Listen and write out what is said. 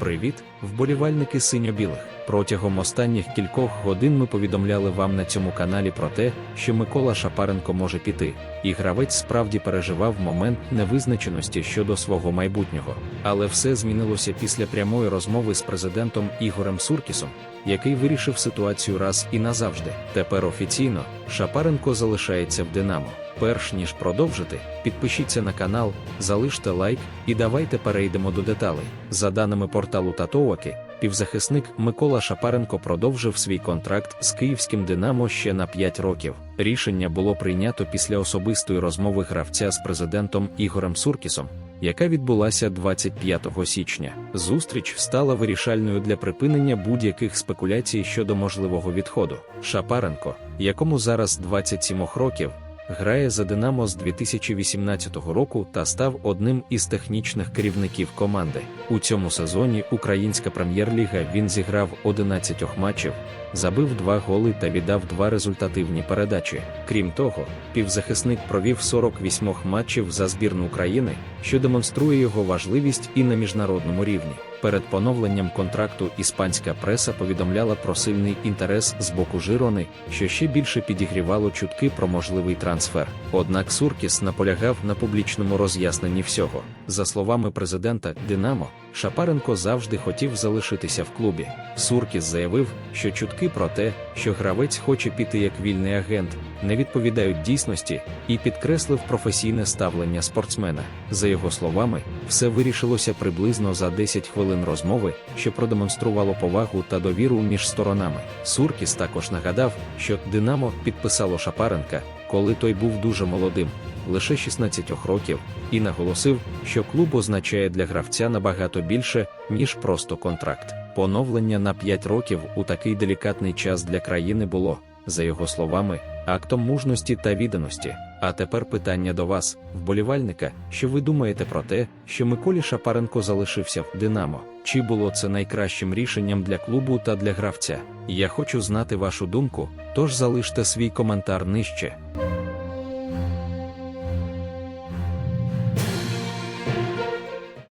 Привіт, вболівальники синьо-білих. Протягом останніх кількох годин ми повідомляли вам на цьому каналі про те, що Микола Шапаренко може піти, і гравець справді переживав момент невизначеності щодо свого майбутнього. Але все змінилося після прямої розмови з президентом Ігорем Суркісом, який вирішив ситуацію раз і назавжди. Тепер офіційно Шапаренко залишається в Динамо. Перш ніж продовжити, підпишіться на канал, залиште лайк і давайте перейдемо до деталей. За даними порталу Татоваки, півзахисник Микола Шапаренко продовжив свій контракт з київським Динамо ще на 5 років. Рішення було прийнято після особистої розмови гравця з президентом Ігорем Суркісом, яка відбулася 25 січня. Зустріч стала вирішальною для припинення будь-яких спекуляцій щодо можливого відходу. Шапаренко, якому зараз 27 років, грає за Динамо з 2018 року та став одним із технічних керівників команди. У цьому сезоні Українська прем'єр-ліга він зіграв 11 матчів, забив два голи та віддав два результативні передачі. Крім того, півзахисник провів 48 матчів за збірну України, що демонструє його важливість і на міжнародному рівні. Перед поновленням контракту іспанська преса повідомляла про сильний інтерес з боку Жирони, що ще більше підігрівало чутки про можливий трансфер. Однак Суркіс наполягав на публічному роз'ясненні всього. За словами президента Динамо, Шапаренко завжди хотів залишитися в клубі. Суркіс заявив, що чутки про те, що гравець хоче піти як вільний агент, не відповідають дійсності, і підкреслив професійне ставлення спортсмена. За його словами, все вирішилося приблизно за 10 хвилин розмови, що продемонструвало повагу та довіру між сторонами. Суркіс також нагадав, що Динамо підписало Шапаренка, коли той був дуже молодим, лише 16 років, і наголосив, що клуб означає для гравця набагато більше, ніж просто контракт. Поновлення на 5 років у такий делікатний час для країни було, за його словами, актом мужності та відданості. А тепер питання до вас, вболівальника, що ви думаєте про те, що Миколі Шапаренко залишився в Динамо? Чи було це найкращим рішенням для клубу та для гравця? Я хочу знати вашу думку, тож залиште свій коментар нижче.